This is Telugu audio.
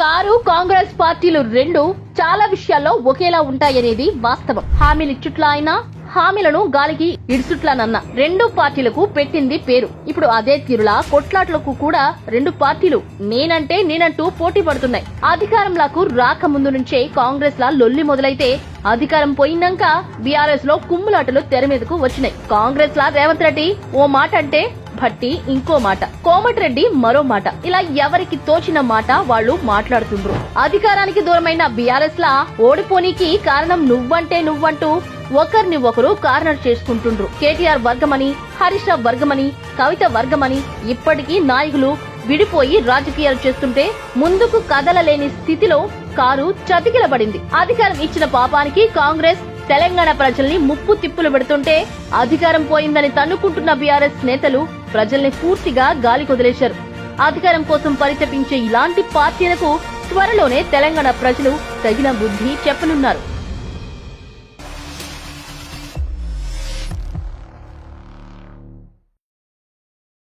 కారు కాంగ్రెస్ పార్టీలు రెండు చాలా విషయాల్లో ఒకేలా ఉంటాయనేది వాస్తవం. హామీలు ఇచ్చుట్లా అయినా హామీలను గాలికి ఇడుచుట్లానన్న రెండు పార్టీలకు పెట్టింది పేరు. ఇప్పుడు అదే తీరులా కొట్లాట్లకు కూడా రెండు పార్టీలు నేనంటే నేనంటూ పోటీ పడుతున్నాయి. అధికారంలోకి రాకముందు నుంచే కాంగ్రెస్ లా లొల్లి మొదలైతే అధికారం పోయినాక బీఆర్ఎస్లో కుమ్ములాటలు తెర మీదకు వచ్చినాయి. కాంగ్రెస్ లా రేవంత్ రెడ్డి ఓ మాట అంటే భట్టి ఇంకో మాట. కోమటిరెడ్డి మరో మాట. ఇలా ఎవరికి తోచిన మాట వాళ్ళు మాట్లాడుతుండ్రు. అధికారానికి దూరమైన బీఆర్ఎస్ లా ఓడిపోనీకి కారణం నువ్వంటే నువ్వంటూ ఒకరిని ఒకరు కార్నర్ చేసుకుంటుండ్రు. కేటీఆర్ వర్గమని హరీష్ రావు వర్గమని కవిత వర్గమని ఇప్పటికీ నాయకులు విడిపోయి రాజకీయాలు చేస్తుంటే ముందుకు కదలలేని స్థితిలో కారు చతికిలబడింది. అధికారం ఇచ్చిన పాపానికి కాంగ్రెస్ తెలంగాణ ప్రజల్ని ముప్పు తిప్పులు పెడుతుంటే అధికారం పోయిందని తన్నుకుంటున్న బీఆర్ఎస్ నేతలు ప్రజల్ని పూర్తిగా గాలి కొదిలేశారు. అధికారం కోసం పరితపించే ఇలాంటి పార్టీలకు త్వరలోనే తెలంగాణ ప్రజలు తగిన బుద్ధి చెప్పనున్నారు.